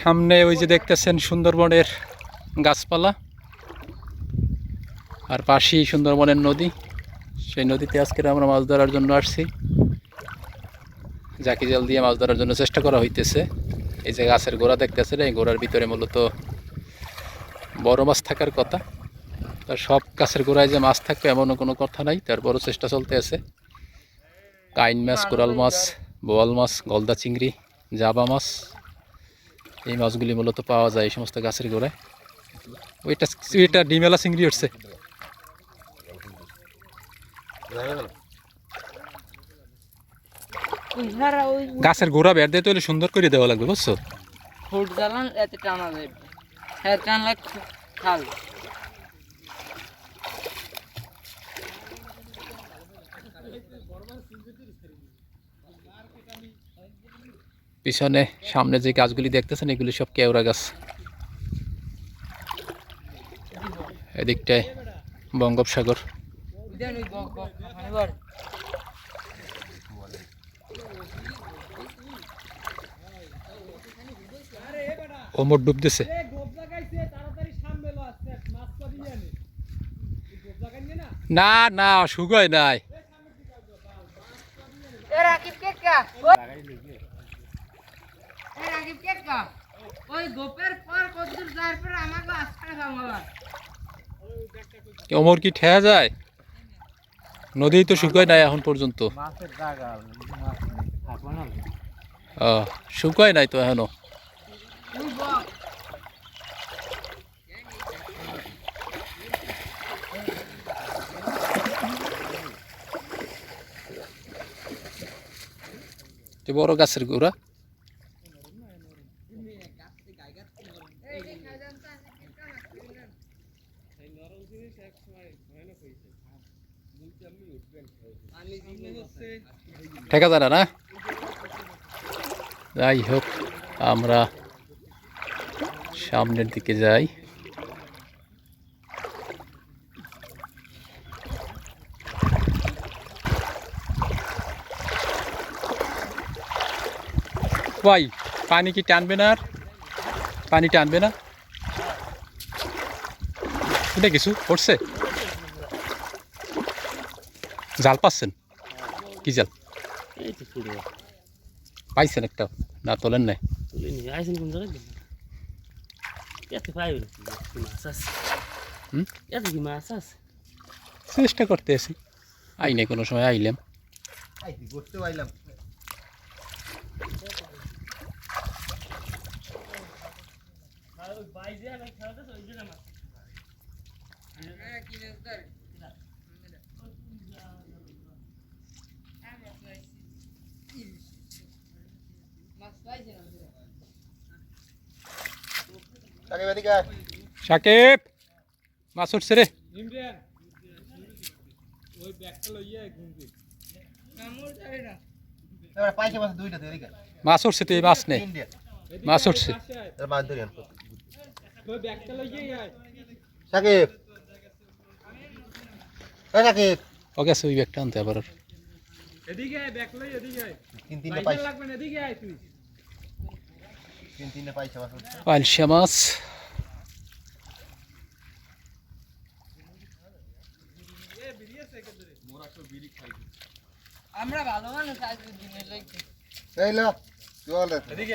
সামনে ওই যে দেখতেছেন সুন্দরবনের গাছপালা। আর পাশেই সুন্দরবনের নদী। সেই নদীতে আজকে আমরা মাছ ধরার জন্য আসছি। জাকি জাল দিয়ে মাছ ধরার জন্য চেষ্টা করা হইতেছে। এই যে গাছের গোড়া দেখতেছেন, এই গোড়ার ভিতরে মূলত বড় মাছ থাকার কথা। তার সব গাছের গোড়ায় যে মাছ থাকবে এমনও কোনো কথা নাই, তারপরও চেষ্টা চলতে আছে। কাইন মাছ, কোরাল মাছ, বোয়াল মাছ, গলদা চিংড়ি, জাবা মাছ এই মাছগুলি মূলত পাওয়া যায় এই সমস্ত গাছের গোড়ায়। ওইটা ওইটা ডিমেলা চিংড়ি উঠছে। গাছের গোড়া বের দিয়ে তৈরি সুন্দর করে দেওয়া লাগবে বুঝছ? ফুট জ্বালান এতে টানা যাবে। হ্যাঁ টানলে খাল। পিছনে, সামনে যে গাছগুলি দেখতেছেন, এগুলি সব কেওড়া গাছ। এদিকটায় বঙ্গোপসাগর। ওমর ডুবতেছে। না না, সুগয় নাই। রাকিব কে কা? ওই গোপের পর কতদূর যাওয়ার পর আমাকে আসতে খামাবা ওমর কি ঠেয়া যায়? নদী তো শুকায় নাই এখন পর্যন্ত। শুকায় নাই তো এখনও। ওই বক যে বড় গাছের গোড়া ঠেকা যায় না না? যাই হোক, আমরা সামনের দিকে যাই। ভাই পানি কি টানবে না আর? পানি টানবে না? এটা কিছু পড়ছে জাল পাচ্ছেন? কি জাল? পাইছেন একটা? না, তোলেন নাই। চেষ্টা করতে আছি। আই নাই, কোনো সময় আইলাম। পাইলাম সাকিব মাছ উঠছে রে। মাছ দুইটা দে এদিকে মাছ উঠছে তো এই মাছ নেই মাছ উঠছে। মাছ ধরি সাকিব। এ সাকিব। ওকে আছে ওই ব্যাগটা আনতে আবার। তিন তিনটে পাইছে। তিন তিনটে পাইছে মাছ। উঠছে। পালসা মাছ আমরা ভালো মানুষ আজকে দিনে লইছি। এই লো চল এদিকে